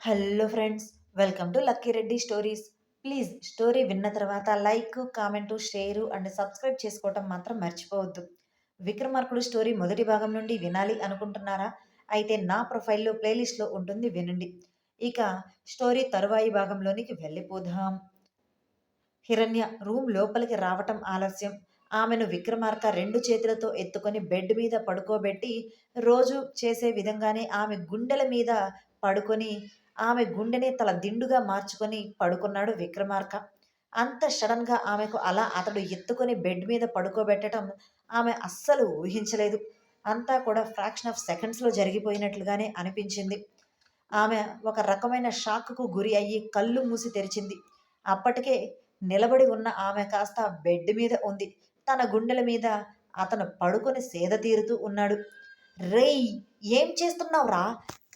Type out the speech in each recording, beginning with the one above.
Hello friends welcome to Lucky Reddy stories please story విన్న తర్వాత like comment share and subscribe చేసుకోవటం మాత్రం మర్చిపోవద్దు. విక్రమార్కుడు స్టోరీ మొదటి భాగం నుండి వినాలి అనుకుంటున్నారా? అయితే నా ప్రొఫైల్లో ప్లేలిస్ట్లో ఉంటుంది వినండి. ఇక స్టోరీ తరువాయి భాగంలోనికి వెళ్ళిపోదాం. హిరణ్య రూమ్ లోపలికి రావటం ఆలస్యం. ఆమెను విక్రమార్క రెండు చేతులతో ఎత్తుకొని బెడ్ మీద పడుకోబెట్టి రోజు చేసే విధంగానే ఆమె గుండెల మీద పడుకొని ఆమె గుండెని తల దిండుగా మార్చుకొని పడుకున్నాడు విక్రమార్క. అంత సడన్గా ఆమెకు అలా అతడు ఎత్తుకొని బెడ్ మీద పడుకోబెట్టడం ఆమె అస్సలు ఊహించలేదు. అంతా కూడా ఫ్రాక్షన్ ఆఫ్ సెకండ్స్లో జరిగిపోయినట్లుగానే అనిపించింది. ఆమె ఒక రకమైన షాక్కు గురి అయ్యి కళ్ళు మూసి తెరిచింది. అప్పటికే నిలబడి ఉన్న ఆమె కాస్త బెడ్ మీద ఉంది. తన గుండెల మీద అతను పడుకొని సేద తీరుతూ ఉన్నాడు. రేయ్! ఏం చేస్తున్నావురా?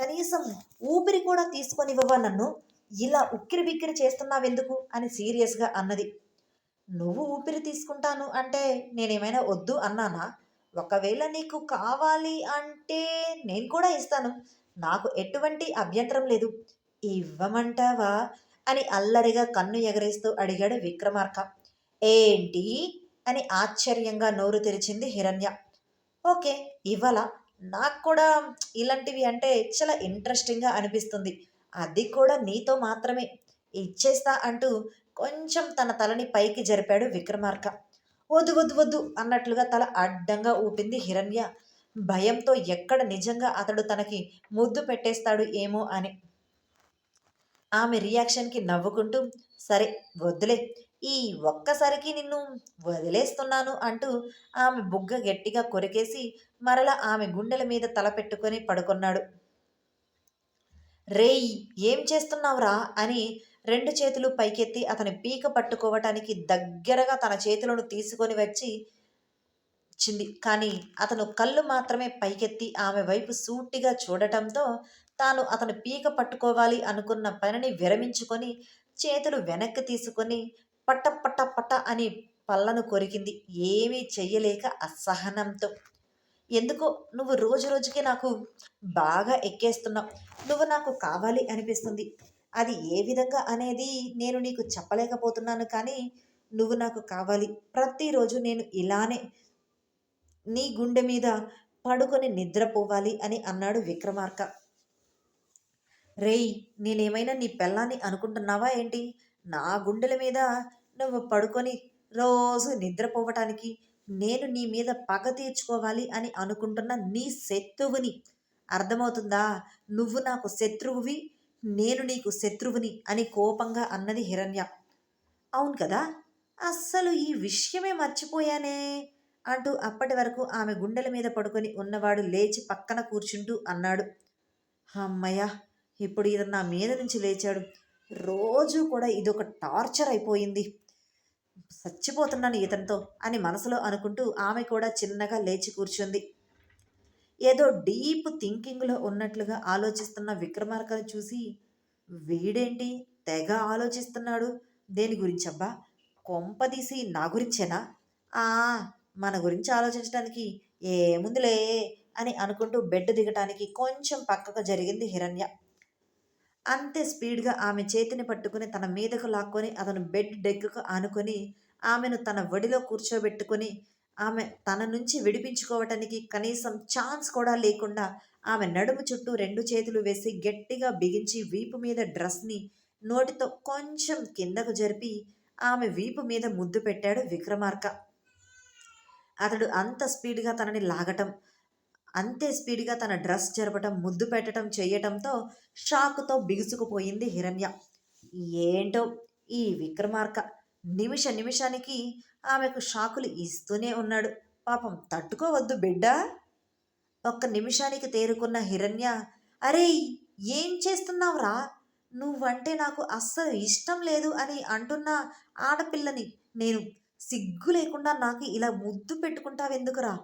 కనీసం ఊపిరి కూడా తీసుకొనివ్వవా నన్ను? ఇలా ఉక్కిరి బిక్కిరి చేస్తున్నావెందుకు? అని సీరియస్గా అన్నది. నువ్వు ఊపిరి తీసుకుంటాను అంటే నేనేమైనా వద్దు అన్నానా? ఒకవేళ నీకు కావాలి అంటే నేను కూడా ఇస్తాను. నాకు ఎటువంటి అభ్యంతరం లేదు. ఇవ్వమంటావా? అని అల్లరిగా కన్ను ఎగరేస్తూ అడిగాడు విక్రమార్క. ఏంటి? అని ఆశ్చర్యంగా నోరు తెరిచింది హిరణ్య. ఓకే ఇవ్వాల? నాకు కూడా ఇలాంటివి అంటే చాలా ఇంట్రెస్టింగ్గా అనిపిస్తుంది. అది కూడా నీతో మాత్రమే. ఇచ్చేస్తా అంటూ కొంచెం తన తలని పైకి జరిపాడు విక్రమార్క. వద్దు వద్దు వద్దు అన్నట్లుగా తల అడ్డంగా ఊపింది హిరణ్య. భయంతో ఎక్కడ నిజంగా అతడు తనకి ముద్దు పెట్టేస్తాడు ఏమో అని. ఆమె రియాక్షన్కి నవ్వుకుంటూ సరే వద్దులే. ఈ ఒక్కసారికి నిన్ను వదిలేస్తున్నాను అంటూ ఆమె బుగ్గ గట్టిగా కొరికేసి మరల ఆమె గుండెల మీద తల పెట్టుకొని పడుకున్నాడు. రేయ్ ఏం చేస్తున్నావురా? అని రెండు చేతులు పైకెత్తి అతని పీక పట్టుకోవటానికి దగ్గరగా తన చేతులను తీసుకొని వచ్చి చింది. కానీ అతను కళ్ళు మాత్రమే పైకెత్తి ఆమె వైపు సూటిగా చూడటంతో తాను అతను పీక పట్టుకోవాలి అనుకున్న పనిని విరమించుకొని చేతులు వెనక్కి తీసుకొని పట్ట పట్ట పట్ట అని పళ్ళను కొరికింది. ఏమీ చెయ్యలేక అసహనంతో. ఎందుకో నువ్వు రోజు రోజుకి నాకు బాగా ఎక్కేస్తున్నావు. నువ్వు నాకు కావాలి అనిపిస్తుంది. అది ఏ విధంగా అనేది నేను నీకు చెప్పలేకపోతున్నాను కానీ నువ్వు నాకు కావాలి. ప్రతిరోజు నేను ఇలానే నీ గుండె మీద పడుకొని నిద్రపోవాలి అని అన్నాడు విక్రమార్క. రేయ్ నేనేమైనా నీ పెళ్ళాన్ని అనుకుంటున్నావా ఏంటి? నా గుండెల మీద నువ్వు పడుకొని రోజు నిద్రపోవటానికి నేను నీ మీద పగ తీర్చుకోవాలి అని అనుకుంటున్న నీ శత్రువుని. అర్థమవుతుందా? నువ్వు నాకు శత్రువువి నేను నీకు శత్రువుని అని కోపంగా అన్నది హిరణ్య. అవును కదా? అస్సలు ఈ విషయమే మర్చిపోయానే అంటూ అప్పటి వరకు ఆమె గుండెల మీద పడుకొని ఉన్నవాడు లేచి పక్కన కూర్చుంటూ అన్నాడు. అమ్మయ్య ఇప్పుడు ఇది నా మీద నుంచి లేచాడు. రోజు కూడా ఇదొక టార్చర్ అయిపోయింది. చచ్చిపోతున్నాను ఇతనితో అని మనసులో అనుకుంటూ ఆమె కూడా చిన్నగా లేచి కూర్చుంది. ఏదో డీప్ థింకింగ్లో ఉన్నట్లుగా ఆలోచిస్తున్న విక్రమార్కను చూసి వీడేంటి తెగ ఆలోచిస్తున్నాడు? దేని గురించబ్బా? కొంపదీసి నా గురించేనా? ఆ మన గురించి ఆలోచించడానికి ఏముందిలే అని అనుకుంటూ బెడ్ దిగటానికి కొంచెం పక్కకు జరిగింది హిరణ్య. అంతే స్పీడ్గా ఆమె చేతిని పట్టుకుని తన మీదకు లాక్కొని అతను బెడ్ డెగ్కు ఆనుకొని ఆమెను తన ఒడిలో కూర్చోబెట్టుకొని ఆమె తన నుంచి విడిపించుకోవటానికి కనీసం ఛాన్స్ కూడా లేకుండా ఆమె నడుము చుట్టూ రెండు చేతులు వేసి గట్టిగా బిగించి వీపు మీద డ్రెస్ని నోటితో కొంచెం కిందకు జరిపి ఆమె వీపు మీద ముద్దు పెట్టాడు విక్రమార్క. అతడు అంత స్పీడ్గా తనని లాగటం అంతే స్పీడ్గా తన డ్రెస్ జరపటం ముద్దు పెట్టడం చేయటంతో షాకుతో బిగుసుకుపోయింది హిరణ్య. ఏంటో ఈ విక్రమార్క. నిమిష నిమిషానికి ఆమెకు షాకులు ఇస్తూనే ఉన్నాడు. పాపం తట్టుకోవద్దు బిడ్డ. ఒక్క నిమిషానికి తేరుకున్న హిరణ్య అరే ఏం చేస్తున్నావురా? నువ్వంటే నాకు అస్సలు ఇష్టం లేదు అని అంటున్న ఆడపిల్లని నేను సిగ్గు లేకుండా నాకు ఇలా ముద్దు పెట్టుకుంటావెందుకురా?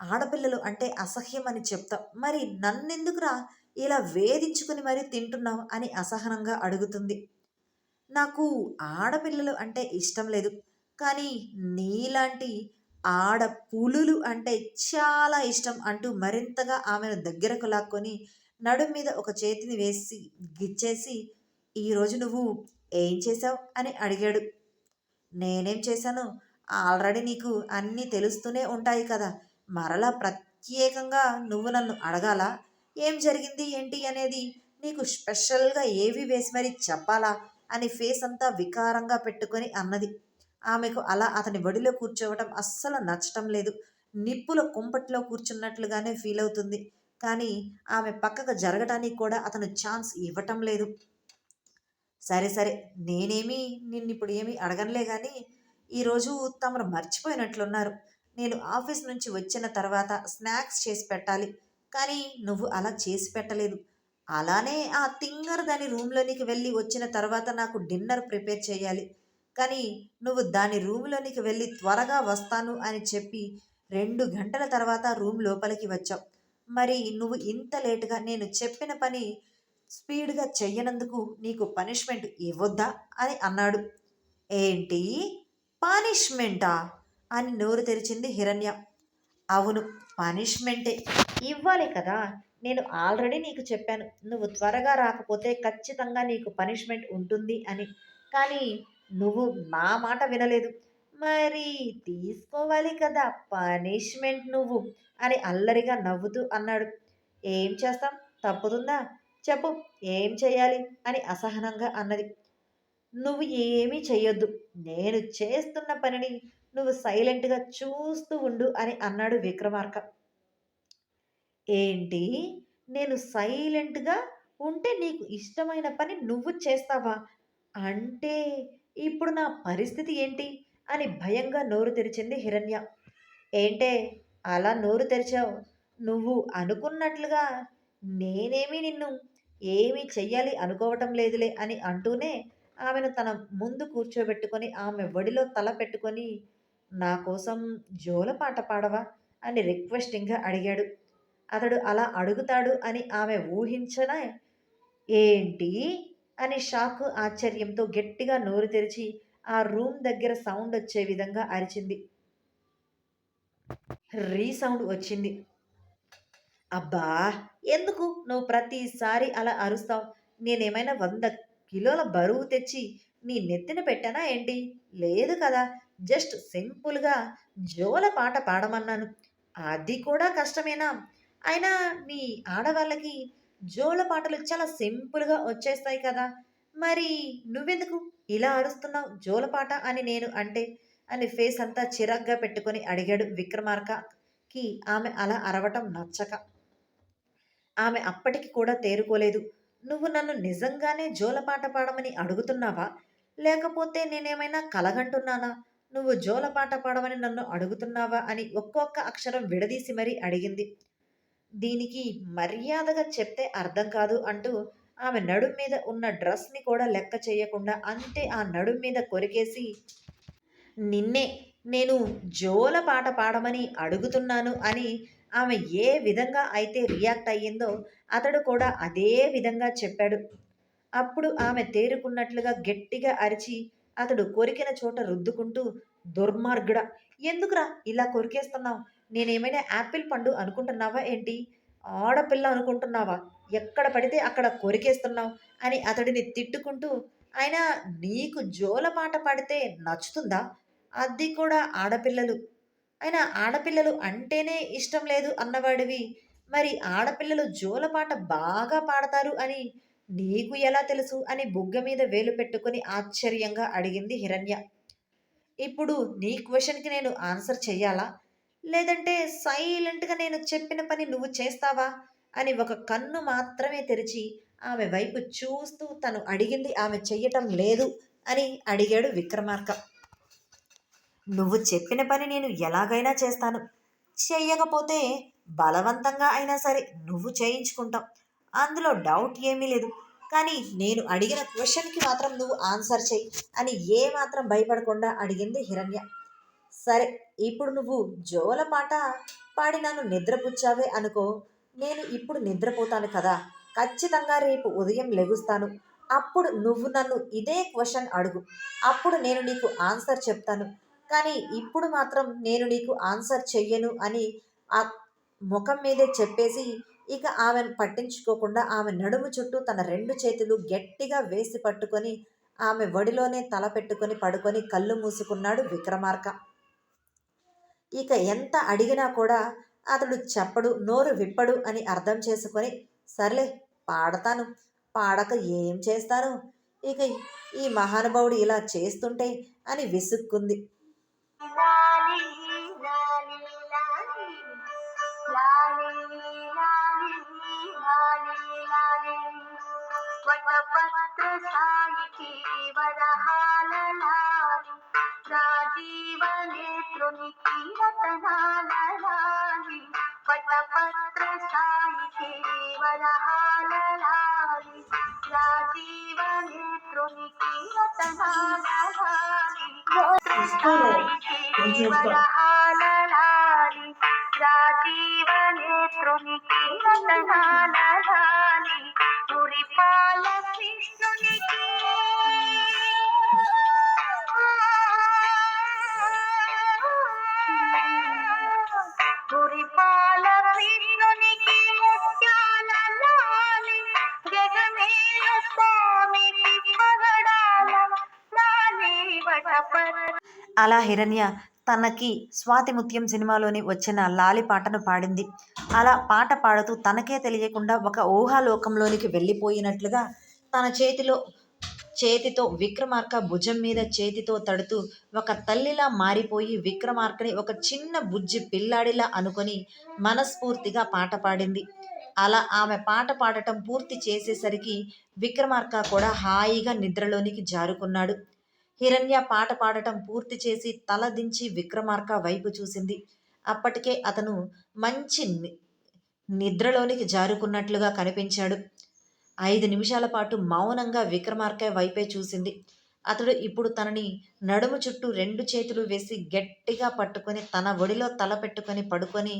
ఆడపిల్లలు అంటే అసహ్యం అని చెప్తా మరి నన్నెందుకురా ఇలా వేధించుకుని మరీ తింటున్నావు? అని అసహనంగా అడుగుతుంది. నాకు ఆడపిల్లలు అంటే ఇష్టం లేదు కానీ నీలాంటి ఆడ పులులు అంటే చాలా ఇష్టం అంటూ మరింతగా ఆమెను దగ్గరకు లాక్కొని నడుం మీద ఒక చేతిని వేసి గిచ్చేసి ఈరోజు నువ్వు ఏం చేశావు? అని అడిగాడు. నేనేం చేశాను? ఆల్రెడీ నీకు అన్నీ తెలుస్తూనే ఉంటాయి కదా మరలా ప్రత్యేకంగా నువ్వు నన్ను అడగాలా? ఏం జరిగింది? ఏంటి అనేది నీకు స్పెషల్గా ఏవి వేసి మరి చెప్పాలా? అని ఫేస్ అంతా వికారంగా పెట్టుకొని అన్నది. ఆమెకు అలా అతని ఒడిలో కూర్చోవటం అస్సలు నచ్చటం లేదు. నిప్పుల కుంపట్లో కూర్చున్నట్లుగానే ఫీల్ అవుతుంది. కానీ ఆమె పక్కకు జరగటానికి కూడా అతను ఛాన్స్ ఇవ్వటం లేదు. సరే సరే నేనేమి నిన్ను ఇప్పుడు ఏమీ అడగనులే కానీ ఈరోజు తమరు మర్చిపోయినట్లున్నారు. నేను ఆఫీస్ నుంచి వచ్చిన తర్వాత స్నాక్స్ చేసి పెట్టాలి. కానీ నువ్వు అలా చేసి పెట్టలేదు. అలానే ఆ తింగర్ దాని రూమ్లోనికి వెళ్ళి వచ్చిన తర్వాత నాకు డిన్నర్ ప్రిపేర్ చేయాలి. కానీ నువ్వు దాని రూమ్లోనికి వెళ్ళి త్వరగా వస్తాను అని చెప్పి రెండు గంటల తర్వాత రూమ్ లోపలికి వచ్చావు. మరి నువ్వు ఇంత లేటుగా నేను చెప్పిన పని స్పీడ్గా చెయ్యనందుకు నీకు పనిష్మెంట్ ఇవ్వద్దా? అని అన్నాడు. ఏంటి? పనిష్మెంటా? అని నోరు తెరిచింది హిరణ్య. అవును పనిష్మెంటే. ఇవ్వాలి కదా. నేను ఆల్రెడీ నీకు చెప్పాను. నువ్వు త్వరగా రాకపోతే ఖచ్చితంగా నీకు పనిష్మెంట్ ఉంటుంది అని. కానీ నువ్వు నా మాట వినలేదు. మరి తీసుకోవాలి కదా పనిష్మెంట్ నువ్వు అని అల్లరిగా నవ్వుతూ అన్నాడు. ఏం చేస్తాం? తప్పుతుందా? చెప్పు ఏం చేయాలి? అని అసహనంగా అన్నది. నువ్వు ఏమీ చేయొద్దు నేను చేస్తున్న పనిని నువ్వు సైలెంట్గా చూస్తూ ఉండు అని అన్నాడు విక్రమార్క. ఏంటి? నేను సైలెంట్గా ఉంటే నీకు ఇష్టమైన పని నువ్వు చేస్తావా? అంటే ఇప్పుడు నా పరిస్థితి ఏంటి? అని భయంగా నోరు తెరిచింది హిరణ్య. ఏంటే? అలా నోరు తెరిచావు. నువ్వు అనుకున్నట్లుగా నేనేమి నిన్ను ఏమీ చెయ్యాలి అనుకోవటం లేదులే అని అంటూనే ఆమెను తన ముందు కూర్చోబెట్టుకొని ఆమె ఒడిలో తల పెట్టుకొని నా కోసం జోలపాట పాడవా అని రిక్వెస్టింగ్గా అడిగాడు. అతడు అలా అడుగుతాడు అని ఆమె ఊహించనా ఏంటి అని షాక్ ఆశ్చర్యంతో గట్టిగా నోరు తెరిచి ఆ రూమ్ దగ్గర సౌండ్ వచ్చే విధంగా అరిచింది. రీ సౌండ్ వచ్చింది. అబ్బా! ఎందుకు నువ్వు ప్రతిసారి అలా అరుస్తావు? నేనేమైనా వంద కిలోల బరువు తెచ్చి నీ నెత్తిన పెట్టానా ఏంటి? లేదు కదా! జస్ట్ సింపుల్గా జోల పాట పాడమన్నాను. అది కూడా కష్టమేనా? అయినా మీ ఆడవాళ్ళకి జోల పాటలు చాలా సింపుల్గా వచ్చేస్తాయి కదా. మరి నువ్వెందుకు ఇలా అరుస్తున్నావు జోలపాట అని నేను అంటే? అని ఫేస్ అంతా చిరాగ్గా పెట్టుకొని అడిగాడు విక్రమార్కకి. ఆమె అలా అరవటం నచ్చక. ఆమె అప్పటికి కూడా తేరుకోలేదు. నువ్వు నన్ను నిజంగానే జోలపాట పాడమని అడుగుతున్నావా? లేకపోతే నేనేమైనా కలగంటున్నానా? నువ్వు జోలపాట పాడమని నన్ను అడుగుతున్నావా? అని ఒక్కొక్క అక్షరం విడదీసి మరీ అడిగింది. దీనికి మర్యాదగా చెప్తే అర్థం కాదు అంటూ ఆమె నడుం మీద ఉన్న డ్రెస్ని కూడా లెక్క చేయకుండా అంతే ఆ నడుం మీద కొరికేసి నిన్నే నేను జోల పాట పాడమని అడుగుతున్నాను అని ఆమె ఏ విధంగా అయితే రియాక్ట్ అయ్యిందో అతడు కూడా అదే విధంగా చెప్పాడు. అప్పుడు ఆమె తేరుకున్నట్లుగా గట్టిగా అరిచి అతడు కొరికిన చోట రుద్దుకుంటూ దుర్మార్గుడా ఎందుకురా ఇలా కొరికేస్తున్నావు? నేనేమైనా యాపిల్ పండు అనుకుంటున్నావా ఏంటి? ఆడపిల్ల అనుకుంటున్నావా? ఎక్కడ పడితే అక్కడ కొరికేస్తున్నావు? అని అతడిని తిట్టుకుంటూ ఆయన నీకు జోలపాట పాడితే నచ్చుతుందా? అది కూడా ఆడపిల్లలు. అయినా ఆడపిల్లలు అంటేనే ఇష్టం లేదు అన్నవాడివి. మరి ఆడపిల్లలు జోలపాట బాగా పాడతారు అని నీకు ఎలా తెలుసు? అని బుగ్గ మీద వేలు పెట్టుకుని ఆశ్చర్యంగా అడిగింది హిరణ్య. ఇప్పుడు నీ క్వశ్చన్కి నేను ఆన్సర్ చెయ్యాలా? లేదంటే సైలెంట్గా నేను చెప్పిన పని నువ్వు చేస్తావా? అని ఒక కన్ను మాత్రమే తెరిచి ఆమె వైపు చూస్తూ తను అడిగింది ఆమె చెయ్యటం లేదు అని అడిగాడు విక్రమార్క. నువ్వు చెప్పిన పని నేను ఎలాగైనా చేస్తాను. చెయ్యకపోతే బలవంతంగా అయినా సరే నువ్వు చేయించుకుంటావు. అందులో డౌట్ ఏమీ లేదు. కానీ నేను అడిగిన క్వశ్చన్కి మాత్రం నువ్వు ఆన్సర్ చెయ్యి అని ఏ మాత్రం భయపడకుండా అడిగింది హిరణ్య. సరే ఇప్పుడు నువ్వు జోల పాట పాడి నన్ను నిద్రపుచ్చావే అనుకో. నేను ఇప్పుడు నిద్రపోతాను కదా. ఖచ్చితంగా రేపు ఉదయం లెగుస్తాను. అప్పుడు నువ్వు నన్ను ఇదే క్వశ్చన్ అడుగు. అప్పుడు నేను నీకు ఆన్సర్ చెప్తాను. కానీ ఇప్పుడు మాత్రం నేను నీకు ఆన్సర్ చెయ్యను అని ఆ ముఖం మీదే చెప్పేసి ఇక ఆమెను పట్టించుకోకుండా ఆమె నడుము చుట్టూ తన రెండు చేతులు గట్టిగా వేసి పట్టుకొని ఆమె ఒడిలోనే తల పెట్టుకొని పడుకొని కళ్ళు మూసుకున్నాడు విక్రమార్క. ఇక ఎంత అడిగినా కూడా అతడు చెప్పడు నోరు విప్పడు అని అర్థం చేసుకొని సర్లే పాడతాను పాడక ఏం చేస్తాను? ఇక ఈ మహానుభావుడు ఇలా చేస్తుంటే అని విసుక్కుంది. पत्र सायिकी वरहालनानि राजीव नेत्रुनिकी रतनालनानि पटपत्र सायिकी वरहालनानि राजीव नेत्रुनिकी रतनालनानि सायिकी वरहालनानि ముత్యాల లాలి జగమేలు స్వామికి పగడాల లాలి అలా హిరణ్య తనకి స్వాతి ముత్యం సినిమాలోని వచ్చిన లాలి పాటను పాడింది. అలా పాట పాడుతూ తనకే తెలియకుండా ఒక ఊహాలోకంలోనికి వెళ్ళిపోయినట్లుగా తన చేతిలో చేతితో విక్రమార్క భుజం మీద చేతితో తడుతూ ఒక తల్లిలా మారిపోయి విక్రమార్కని ఒక చిన్న బుజ్జి పిల్లాడిలా అనుకొని మనస్ఫూర్తిగా పాట పాడింది. అలా ఆమె పాట పాడటం పూర్తి చేసేసరికి విక్రమార్క కూడా హాయిగా నిద్రలోనికి జారుకున్నాడు. హిరణ్య పాట పాడటం పూర్తి చేసి తల దించి విక్రమార్క వైపు చూసింది. అప్పటికే అతను మంచి ని- నిద్రలోనికి జారుకున్నట్లుగా కనిపించాడు. ఐదు నిమిషాల పాటు మౌనంగా విక్రమార్క వైపే చూసింది. అతడు ఇప్పుడు తనని నడుము చుట్టూ రెండు చేతులు వేసి గట్టిగా పట్టుకొని తన ఒడిలో తల పెట్టుకొని పడుకొని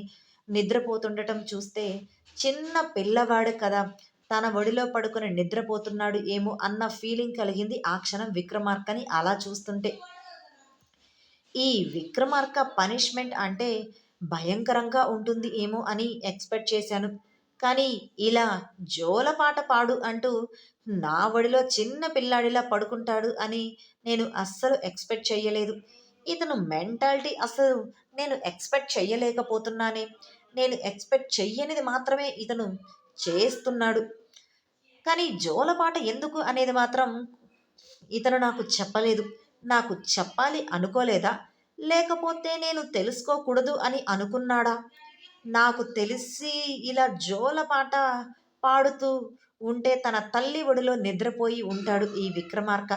నిద్రపోతుండటం చూస్తే చిన్న పిల్లవాడు కదా తన ఒడిలో పడుకొని నిద్రపోతున్నాడు ఏమో అన్న ఫీలింగ్ కలిగింది ఆ క్షణం విక్రమార్కని అలా చూస్తుంటే. ఈ విక్రమార్క పనిష్మెంట్ అంటే భయంకరంగా ఉంటుంది ఏమో అని ఎక్స్పెక్ట్ చేశాను. కానీ ఇలా జోలపాట పాడు అంటూ నా ఒడిలో చిన్న పిల్లాడిలా పడుకుంటాడు అని నేను అస్సలు ఎక్స్పెక్ట్ చేయలేదు ఇతను మెంటాలిటీ అసలు నేను ఎక్స్పెక్ట్ చెయ్యలేకపోతున్నానే. నేను ఎక్స్పెక్ట్ చెయ్యనిది మాత్రమే ఇతను చేస్తున్నాడు. కానీ జోలపాట ఎందుకు అనేది మాత్రం ఇతను నాకు చెప్పలేదు. నాకు చెప్పాలి అనుకోలేదా? లేకపోతే నేను తెలుసుకోకూడదు అని అనుకున్నాడా? నాకు తెలిసి ఇలా జోల పాట పాడుతూ ఉంటే తన తల్లి ఒడిలో నిద్రపోయి ఉంటాడు ఈ విక్రమార్క.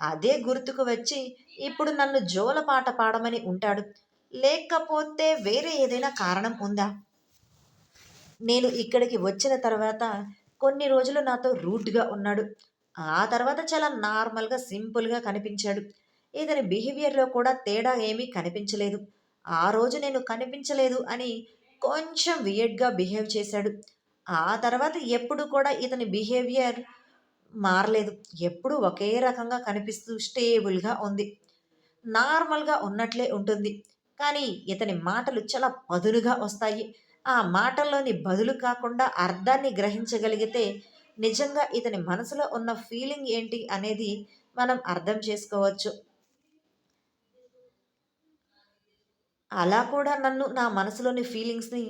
అదే గుర్తుకు వచ్చి ఇప్పుడు నన్ను జోల పాట పాడమని ఉంటాడు. లేకపోతే వేరే ఏదైనా కారణం ఉందా? నేను ఇక్కడికి వచ్చిన తర్వాత కొన్ని రోజులు నాతో రూట్గా ఉన్నాడు. ఆ తర్వాత చాలా నార్మల్గా సింపుల్గా కనిపించాడు. ఇతని బిహేవియర్లో కూడా తేడా ఏమీ కనిపించలేదు. ఆ రోజు నేను కనిపించలేదు అని కొంచెం వియర్డ్గా బిహేవ్ చేశాడు. ఆ తర్వాత ఎప్పుడు కూడా ఇతని బిహేవియర్ మారలేదు. ఎప్పుడు ఒకే రకంగా కనిపిస్తూ స్టేబుల్గా ఉంది. నార్మల్గా ఉన్నట్లే ఉంటుంది. కానీ ఇతని మాటలు చాలా పదునుగా వస్తాయి. ఆ మాటల్లోని బదులు కాకుండా అర్థాన్ని గ్రహించగలిగితే నిజంగా ఇతని మనసులో ఉన్న ఫీలింగ్ ఏంటి అనేది మనం అర్థం చేసుకోవచ్చు. అలా కూడా నన్ను నా మనసులోని ఫీలింగ్స్ని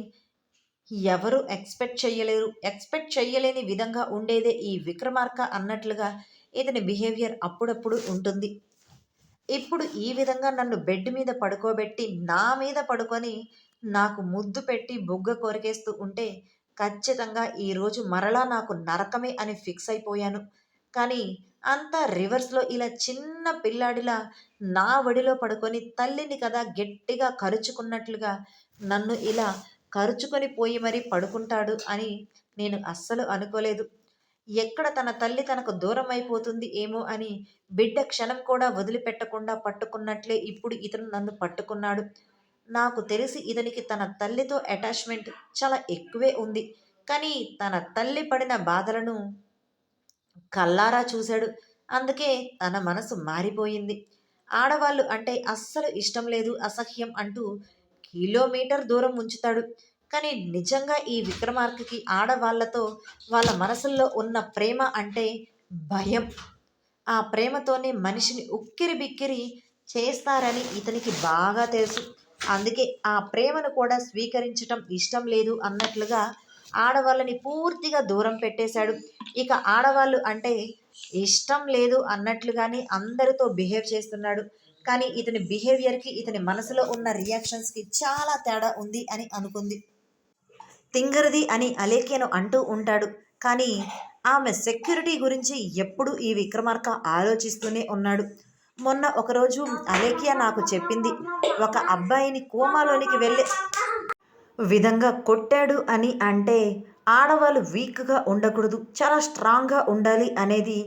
ఎవరు ఎక్స్పెక్ట్ చేయలేరు ఎక్స్పెక్ట్ చేయలేని విధంగా ఉండేదే ఈ విక్రమార్క అన్నట్లుగా ఇతని బిహేవియర్ అప్పుడప్పుడు ఉంటుంది. ఇప్పుడు ఈ విధంగా నన్ను బెడ్ మీద పడుకోబెట్టి నా మీద పడుకొని నాకు ముద్దు పెట్టి బుగ్గ కొరికేస్తూ ఉంటే ఖచ్చితంగా ఈరోజు మరలా నాకు నరకమే అని ఫిక్స్ అయిపోయాను. కానీ అంతా రివర్స్లో ఇలా చిన్న పిల్లాడిలా నా ఒడిలో పడుకొని తల్లిని కదా గట్టిగా కరుచుకున్నట్లుగా నన్ను ఇలా కరుచుకొని పోయి మరీ పడుకుంటాడు అని నేను అస్సలు అనుకోలేదు. ఎక్కడ తన తల్లి తనకు దూరం అయిపోతుంది ఏమో అని బిడ్డ క్షణం కూడా వదిలిపెట్టకుండా పట్టుకున్నట్లే ఇప్పుడు ఇతను నన్ను పట్టుకున్నాడు. నాకు తెలిసి ఇతనికి తన తల్లితో అటాచ్మెంట్ చాలా ఎక్కువే ఉంది. కానీ తన తల్లి పడిన బాధలను కల్లారా చూశాడు. అందుకే తన మనసు మారిపోయింది. ఆడవాళ్ళు అంటే అస్సలు ఇష్టం లేదు అసహ్యం అంటూ కిలోమీటర్ దూరం ఉంచుతాడు. కానీ నిజంగా ఈ విక్రమార్కకి ఆడవాళ్ళతో వాళ్ళ మనసుల్లో ఉన్న ప్రేమ అంటే భయం. ఆ ప్రేమతోనే మనిషిని ఉక్కిరి బిక్కిరి చేస్తారని ఇతనికి బాగా తెలుసు. అందుకే ఆ ప్రేమను కూడా స్వీకరించటం ఇష్టం లేదు అన్నట్లుగా ఆడవాళ్ళని పూర్తిగా దూరం పెట్టేశాడు. ఇక ఆడవాళ్ళు అంటే ఇష్టం లేదు అన్నట్లుగానే అందరితో బిహేవ్ చేస్తున్నాడు. కానీ ఇతని బిహేవియర్కి ఇతని మనసులో ఉన్న రియాక్షన్స్కి చాలా తేడా ఉంది అని అనుకుంది. తింగరది అని అలేఖ్యను అంటూ ఉంటాడు. కానీ ఆమె సెక్యూరిటీ గురించి ఎప్పుడు ఈ విక్రమార్క ఆలోచిస్తూనే ఉన్నాడు. మొన్న ఒకరోజు అలేఖ్య నాకు చెప్పింది ఒక అబ్బాయిని కోమాలోనికి వెళ్ళే విధంగా కొట్టాడు అని అంటే ఆడవాళ్ళు వీక్గా ఉండకూడదు చాలా స్ట్రాంగ్గా ఉండాలి అనేది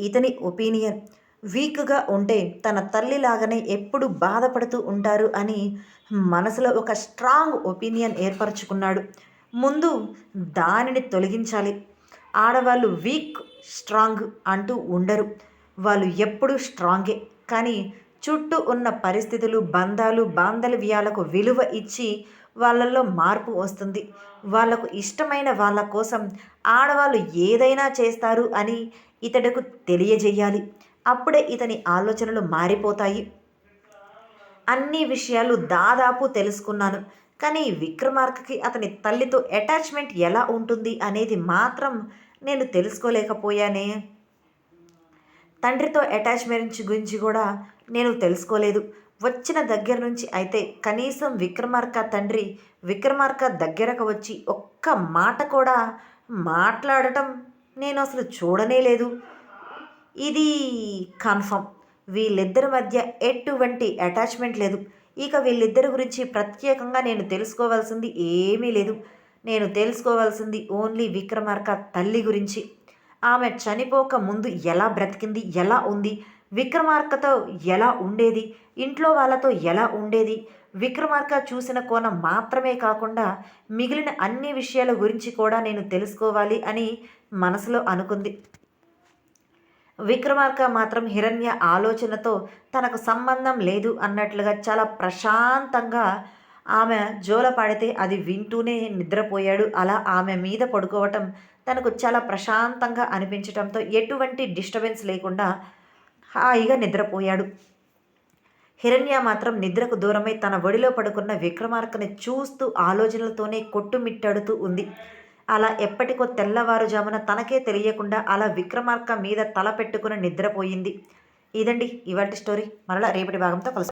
ఇతని ఒపీనియన్. వీక్గా ఉంటే తన తల్లిలాగానే ఎప్పుడు బాధపడుతూ ఉంటారు అని మనసులో ఒక స్ట్రాంగ్ ఒపీనియన్ ఏర్పరచుకున్నాడు. ముందు దానిని తొలగించాలి. ఆడవాళ్ళు వీక్ స్ట్రాంగ్ అంటూ ఉండరు. వాళ్ళు ఎప్పుడూ స్ట్రాంగే. కానీ చుట్టూ ఉన్న పరిస్థితులు బంధాలు బాంధవ్యాలకు విలువ ఇచ్చి వాళ్ళల్లో మార్పు వస్తుంది. వాళ్ళకు ఇష్టమైన వాళ్ళ కోసం ఆడవాళ్ళు ఏదైనా చేస్తారు అని ఇతడుకు తెలియజేయాలి. అప్పుడే ఇతని ఆలోచనలు మారిపోతాయి. అన్ని విషయాలు దాదాపు తెలుసుకున్నాను. కానీ విక్రమార్కకి అతని తల్లితో అటాచ్మెంట్ ఎలా ఉంటుంది అనేది మాత్రం నేను తెలుసుకోలేకపోయానే. తండ్రితో అటాచ్మెంట్ గురించి కూడా నేను తెలుసుకోలేదు. వచ్చిన దగ్గర నుంచి అయితే కనీసం విక్రమార్క తండ్రి విక్రమార్క దగ్గరకు వచ్చి ఒక్క మాట కూడా మాట్లాడటం నేను అసలు చూడనే లేదు. ఇది కన్ఫర్మ్. వీళ్ళిద్దరి మధ్య ఎటువంటి అటాచ్మెంట్ లేదు. ఇక వీళ్ళిద్దరి గురించి ప్రత్యేకంగా నేను తెలుసుకోవాల్సింది ఏమీ లేదు. నేను తెలుసుకోవాల్సింది ఓన్లీ విక్రమార్క తల్లి గురించి. ఆమె చనిపోక ముందు ఎలా బ్రతికింది ఎలా ఉంది విక్రమార్కతో ఎలా ఉండేది? ఇంట్లో వాళ్ళతో ఎలా ఉండేది? విక్రమార్క చూసిన కోణం మాత్రమే కాకుండా మిగిలిన అన్ని విషయాల గురించి కూడా నేను తెలుసుకోవాలి అని మనసులో అనుకుంది. విక్రమార్క మాత్రం హిరణ్య ఆలోచనతో తనకు సంబంధం లేదు అన్నట్లుగా చాలా ప్రశాంతంగా ఆమె జోల పాడితే అది వింటూనే నిద్రపోయాడు. అలా ఆమె మీద పడుకోవటం తనకు చాలా ప్రశాంతంగా అనిపించటంతో ఎటువంటి డిస్టర్బెన్స్ లేకుండా హాయిగా నిద్రపోయాడు. హిరణ్య మాత్రం నిద్రకు దూరమై తన ఒడిలో పడుకున్న విక్రమార్కని చూస్తూ ఆలోచనలతోనే కొట్టుమిట్టాడుతూ ఉంది. అలా ఎప్పటికో తెల్లవారుజామున తనకే తెలియకుండా అలా విక్రమార్క మీద తల పెట్టుకుని నిద్రపోయింది. ఇదండి ఇవాటి స్టోరీ. మరలా రేపటి భాగంతో కలుసు